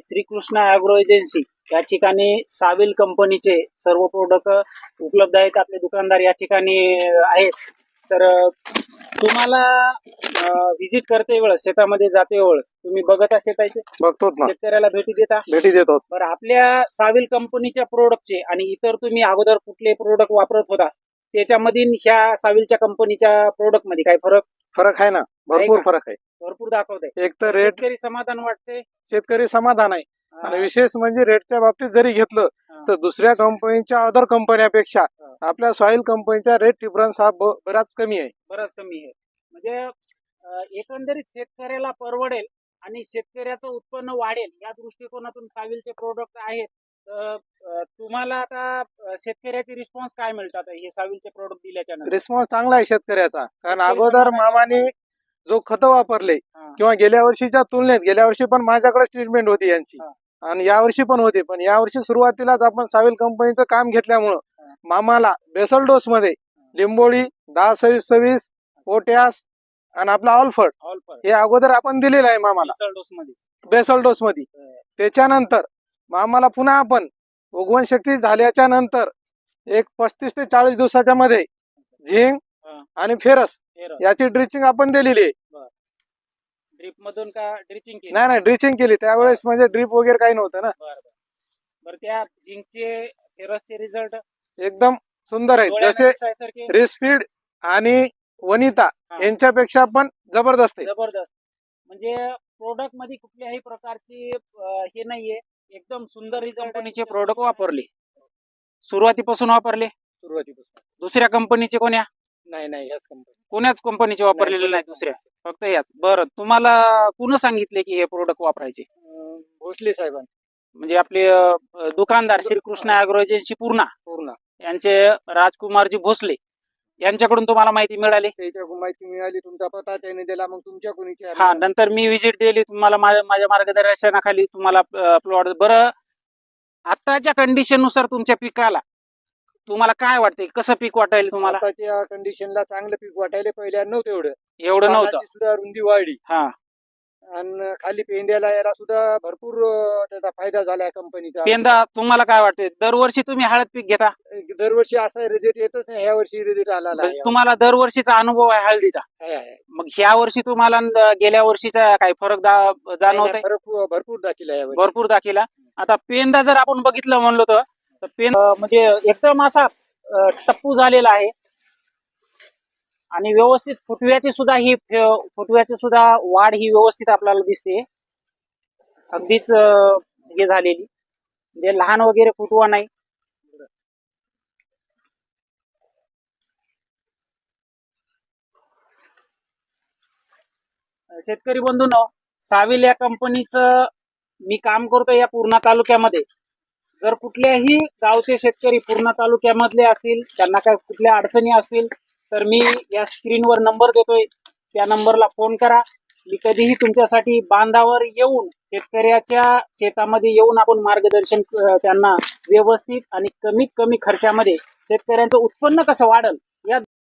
Shrikrishna agro agency या ठिकाणी साविल कंपनीचे सर्व प्रोडक्ट उपलब्ध आहेत. आपले दुकानदार या ठिकाणी आहेत. तर तुम्हाला व्हिजिट करते वेळेस शेतामध्ये जाते वेळेस तुम्ही बघत शेताचे? बघतोच ना. शेतकऱ्याला भेटी देता? भेटी देतो. बरं आपल्या साविल कंपनीच्या प्रोडक्टचे आणि इतर तुम्ही अगोदर कुठले प्रोडक्ट वापरत होता त्याच्यामध्ये ह्या साविलच्या कंपनीच्या प्रोडक्टमध्ये काय फरक? फरक आहे ना. भरपूर? फरक आहे. भरपूर दाखवत एक तर रेट शेतकरी समाधान वाटते शेतकरी समाधान आहे. आणि विशेष म्हणजे रेटच्या बाबतीत जरी घेतलं तर दुसऱ्या कंपनीच्या अदर कंपन्यापेक्षा आपल्या सॉइल कंपनीचा रेट डिफरन्स हा बराच कमी आहे. बराच कमी आहे. म्हणजे एकंदरीत शेतकऱ्याला परवडेल आणि शेतकऱ्याचं उत्पन्न वाढेल या दृष्टिकोनातून साविलचे प्रोडक्ट आहेत तुम्हाला आता शेतकऱ्याचे रिस्पॉन्स काय मिळतात हे साविलचे प्रोडक्ट दिल्याच्या रिस्पॉन्स चांगला आहे शेतकऱ्याचा. कारण अगोदर मामाने जो खत वापरले. किंवा गेल्या वर्षीच्या तुलनेत गेल्या वर्षी पण माझ्याकडे ट्रीटमेंट होती यांची. आणि यावर्षी पण होती पण यावर्षी सुरुवातीलाच आपण साविल कंपनीचं काम घेतल्यामुळं. मामाला बेसल डोस मध्ये लिंबोळी दहा सव्वीस सव्वीस पोटॅस आणि आपला ऑलफर्ट ऑल पर हे अगोदर आपण दिलेलं आहे मामाला. बेसल डोस मध्ये त्याच्यानंतर मामाला पुन्हा आपण उगवण शक्ती झाल्याच्यानंतर एक पस्तीस ते चाळीस दिवसाच्या मध्ये हा. आणि फेरस. याची ड्रिचिंग आपण दिलेली आहे. ड्रिप मधून का ड्रिचिंग केली? नाही नाही ड्रिचिंग केली. त्यावेळेस म्हणजे ड्रिप वगैरे काही नव्हतं ना. बरं बरं. बरं त्या झिंकचे फेरसचे रिझल्ट एकदम सुंदर आहेत. जसे सारखे रिस्पीड आणि वनिता हा. यांच्यापेक्षा पण जबरदस्त आहे जबरदस्त. म्हणजे प्रोडक्टमध्ये कुठल्याही प्रकारची अं, हे नाहीये. एकदम सुंदर कंपनीचे प्रोडक्ट वापरले. सुरुवातीपासून वापरले. सुरुवातीपासून. दुसऱ्या कंपनीचे कोण्या? नाही नाही ह्याच कंपनी कोण्याच कंपनीचे वापरलेले नाही दुसऱ्या? फक्त याच बरं तुम्हाला कुण सांगितले की हे प्रोडक्ट वापरायचे? भोसले साहेबांनी. म्हणजे आपले अं, दुकानदार श्रीकृष्ण अॅग्रो एजन्सी पूर्णा. पूर्ण. यांचे राजकुमारजी भोसले. यांच्याकडून तुम्हाला माहिती मिळाली? त्याच्या माहिती मिळाली तुमचा पता त्याने दिला मग तुमच्या कोणीची हा नंतर मी विजिट दिली तुम्हाला माझ्या माझ्या मार्गदर्शनाखाली तुम्हाला प्लॉट बरं आताच्या कंडिशननुसार तुमच्या पिकाला तुम्हाला काय वाटतंय? कसं पीक वाटायला तुम्हाला? आताच्या कंडिशनला चांगलं पीक वाटायला पहिल्या नव्हतं एवढं. एवढं नव्हतं. पानाची सुद्धा रुंदी वाढली. हा. आणि खाली पेंड्याला याला सुद्धा भरपूर त्याचा फायदा झाला कंपनीचा पेंदा तुम्हाला काय वाटतंय? दरवर्षी तुम्ही हळद पीक घेता? दरवर्षी असा रिझल्ट येतच नाही. ह्या वर्षी रिझल्ट आला म्हणजे तुम्हाला दरवर्षीचा अनुभव आहे हळदीचा. मग ह्या वर्षी तुम्हाला न- गेल्या वर्षीचा काही फरक जाणवत भरपूर भरपूर दाखिला भरपूर दाखिला. आता पेंदा जर आपण बघितलं म्हणलो तर तर पेन म्हणजे एकदम असा टप्पू झालेला आहे. आणि व्यवस्थित फुटव्याची सुद्धा ही फुटव्याची सुद्धा वाढ ही व्यवस्थित आपल्याला दिसते. अगदीच हे झालेली. म्हणजे लहान वगैरे फुटवा नाही. शेतकरी बंधून साविल या कंपनीचं मी काम करतो या पूर्णा तालुक्यामध्ये. जर कुठल्याही गावचे शेतकरी पूर्णा तालुक्यामधले असतील त्यांना काय कुठल्या अडचणी असतील तर मी या स्क्रीनवर नंबर देतोय. त्या नंबरला फोन करा. मी कधीही तुमच्यासाठी बांधावर येऊन शेतकऱ्याच्या शेतामध्ये येऊन आपण मार्गदर्शन त्यांना व्यवस्थित आणि कमीत कमी खर्चामध्ये शेतकऱ्यांचं उत्पन्न कसं वाढल